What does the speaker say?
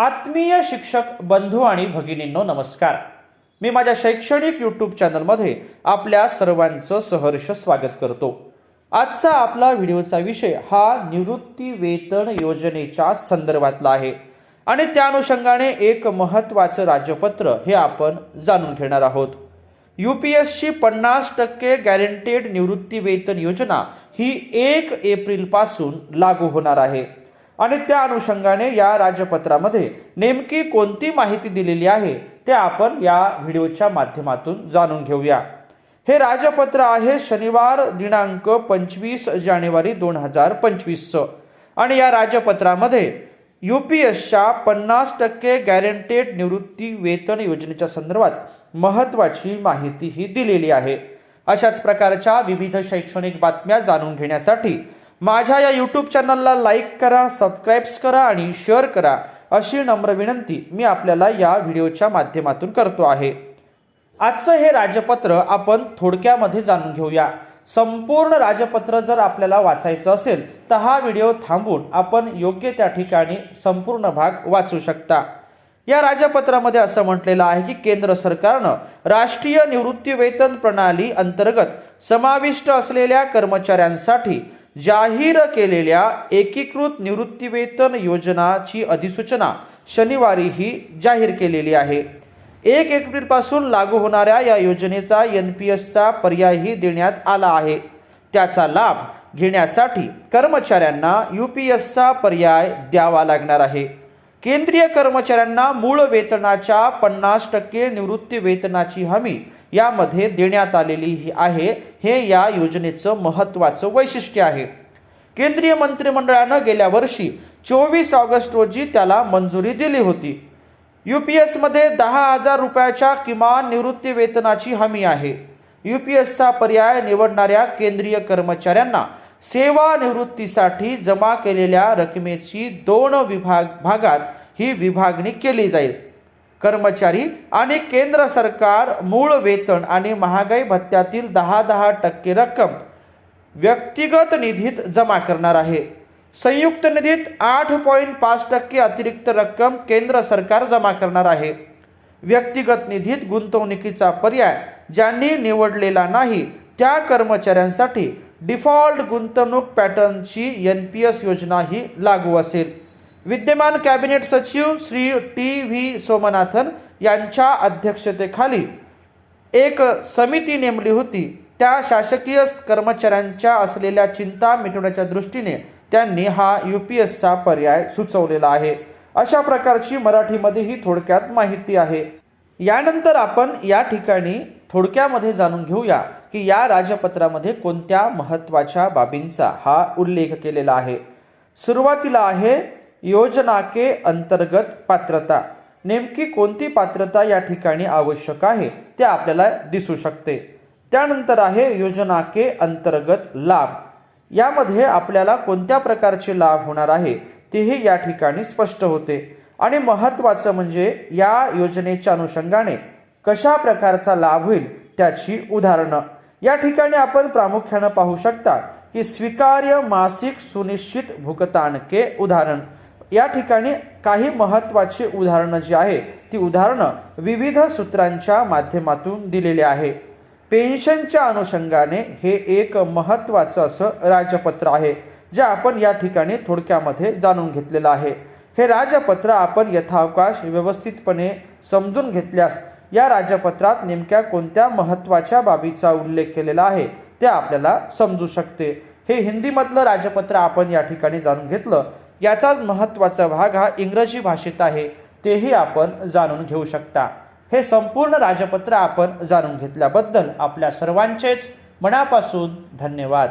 आत्मीय शिक्षक बंधू आणि भगिनींनो नमस्कार. मी माझ्या शैक्षणिक यूट्यूब चॅनलमध्ये आपल्या सर्वांचं सहर्ष स्वागत करतो. आजचा आपला व्हिडिओचा विषय हा निवृत्ती वेतन योजनेच्या संदर्भातला आहे. आणि त्या अनुषंगाने एक महत्त्वाचं राज्यपत्र हे आपण जाणून घेणार आहोत. यू पी एसची पन्नास टक्के गॅरंटेड निवृत्ती वेतन योजना ही एक एप्रिलपासून लागू होणार आहे. आणि त्या अनुषंगाने या राजपत्रामध्ये नेमकी कोणती माहिती दिलेली आहे ते आपण या व्हिडिओच्या माध्यमातून जाणून घेऊया. हे राजपत्र आहे शनिवार दिनांक पंचवीस जानेवारी दोन हजार पंचवीसचं. आणि या राजपत्रामध्ये यू पी एसच्या पन्नास टक्के गॅरंटेड निवृत्ती वेतन योजनेच्या संदर्भात महत्त्वाची माहिती ही दिलेली आहे. अशाच प्रकारच्या विविध शैक्षणिक बातम्या जाणून घेण्यासाठी माझ्या या यूट्यूब चॅनलला लाईक करा सबस्क्राईब्स करा आणि शेअर करा अशी नम्र विनंती मी आपल्याला या व्हिडिओच्या माध्यमातून करतो आहे. आजचं हे राजपत्र आपण थोडक्यामध्ये जाणून घेऊया. संपूर्ण राजपत्र जर आपल्याला वाचायचं असेल तर हा व्हिडिओ थांबून आपण योग्य त्या ठिकाणी संपूर्ण भाग वाचू शकता. या राजपत्रामध्ये असं म्हटलेलं आहे की केंद्र सरकारनं राष्ट्रीय निवृत्ती वेतन प्रणाली अंतर्गत समाविष्ट असलेल्या कर्मचाऱ्यांसाठी जाहीर केलेल्या एकीकृत निवृत्तीवेतन योजनाची अधिसूचना शनिवारी ही जाहीर केलेली आहे. एक एप्रिलपासून लागू होणाऱ्या या योजनेचा एन पी एसचा पर्यायही देण्यात आला आहे. त्याचा लाभ घेण्यासाठी कर्मचाऱ्यांना यू पी एसचा पर्याय द्यावा लागणार आहे. केंद्रीय कर्मचाऱ्यांना मूळ वेतनाच्या पन्नास टक्के निवृत्ती वेतनाची हमी यामध्ये देण्यात आलेली आहे. हे या योजनेचं महत्त्वाचं वैशिष्ट्य आहे. केंद्रीय मंत्रिमंडळानं गेल्या वर्षी चोवीस ऑगस्ट रोजी त्याला मंजुरी दिली होती. यू पी एसमध्ये दहा हजार रुपयाच्या किमान निवृत्ती वेतनाची हमी आहे. यू पी एसचा पर्याय निवडणाऱ्या केंद्रीय कर्मचाऱ्यांना सेवानिवृत्तीसाठी जमा केलेल्या रकमेची दोन विभाग भागात ही विभागणी केली जाईल. कर्मचारी आणि केंद्र सरकार मूळ वेतन आणि महागाई भत्त्यातील दहा दहा टक्के रक्कम व्यक्तिगत निधीत जमा करणार आहे. संयुक्त निधीत आठ पॉईंट पाच टक्के अतिरिक्त रक्कम केंद्र सरकार जमा करणार आहे. व्यक्तिगत निधीत गुंतवणुकीचा पर्याय ज्यांनी निवडलेला नाही त्या कर्मचाऱ्यांसाठी डिफॉल्ट गुंतवणूक पॅटर्नची एन पी एस योजना ही लागू असेल. विद्यमान कॅबिनेट सचिव श्री टी व्ही सोमनाथन यांच्या अध्यक्षतेखाली एक समिती नेमली होती. त्या शासकीय कर्मचाऱ्यांच्या असलेल्या चिंता मिटवण्याच्या दृष्टीने त्यांनी हा यू पी एसचा पर्याय सुचवलेला आहे. अशा प्रकारची मराठीमध्ये ही थोडक्यात माहिती आहे. यानंतर आपण या ठिकाणी थोडक्यामध्ये जाणून घेऊया. की या राजपत्रामध्ये कोणत्या महत्त्वाच्या बाबींचा हा उल्लेख केलेला आहे. सुरुवातीला आहे योजना के अंतर्गत पात्रता. नेमकी कोणती पात्रता या ठिकाणी आवश्यक आहे ते आपल्याला दिसू शकते. त्यानंतर आहे योजना के अंतर्गत लाभ. यामध्ये आपल्याला कोणत्या प्रकारचे लाभ होणार आहे तेही या ठिकाणी स्पष्ट होते. आणि महत्त्वाचं म्हणजे या योजनेच्या अनुषंगाने कशा प्रकारचा लाभ होईल त्याची उदाहरणं. या ठिकाणी आपण प्रामुख्यानं पाहू शकता की स्वीकार्य मासिक सुनिश्चित भुगतानके उदाहरण. या ठिकाणी काही महत्त्वाची उदाहरणं जी आहे ती उदाहरणं विविध सूत्रांच्या माध्यमातून दिलेली आहे. पेन्शनच्या अनुषंगाने हे एक महत्त्वाचं असं राजपत्र आहे जे आपण या ठिकाणी थोडक्यामध्ये जाणून घेतलेलं आहे. हे राजपत्र आपण यथावकाश व्यवस्थितपणे समजून घेतल्यास या राजपत्रात नेमक्या कोणत्या महत्त्वाच्या बाबीचा उल्लेख केलेला आहे ते आपल्याला समजू शकते. हे हिंदीमधलं राजपत्र आपण या ठिकाणी जाणून घेतलं. याचाच महत्त्वाचा भाग हा इंग्रजी भाषेत आहे तेही आपण जाणून घेऊ शकता. हे संपूर्ण राजपत्र आपण जाणून घेतल्याबद्दल आपल्या सर्वांचेच मनापासून धन्यवाद.